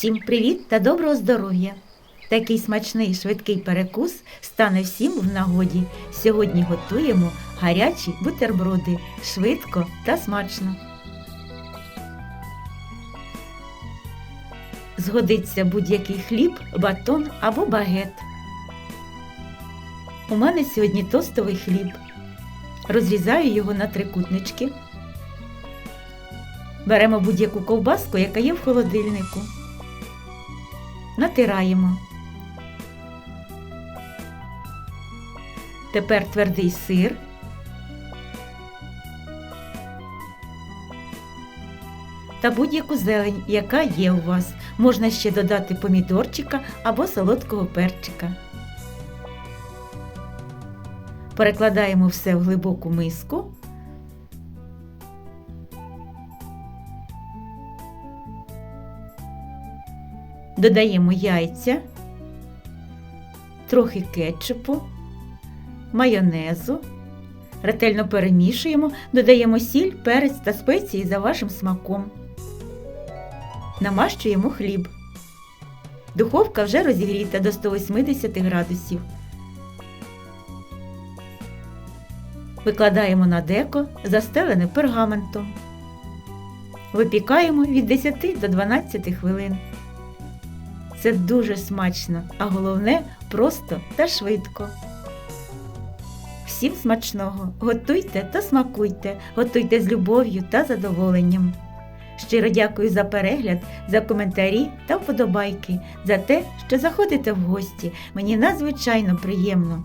Всім привіт та доброго здоров'я! Такий смачний швидкий перекус стане всім в нагоді. Сьогодні готуємо гарячі бутерброди швидко та смачно. Згодиться будь-який хліб, батон або багет. У мене сьогодні тостовий хліб. Розрізаю його на трикутнички. Беремо будь-яку ковбаску, яка є в холодильнику. Натираємо. Тепер твердий сир. Та будь-яку зелень, яка є у вас. Можна ще додати помідорчика або солодкого перчика. Перекладаємо все в глибоку миску. Додаємо яйця, трохи кетчупу, майонезу. Ретельно перемішуємо, додаємо сіль, перець та спеції за вашим смаком. Намащуємо хліб. Духовка вже розігріта до 180 градусів. Викладаємо на деко, застелене пергаментом. Випікаємо від 10 до 12 хвилин. Це дуже смачно, а головне просто та швидко. Всім смачного! Готуйте та смакуйте, готуйте з любов'ю та задоволенням. Щиро дякую за перегляд, за коментарі та вподобайки, за те, що заходите в гості. Мені надзвичайно приємно.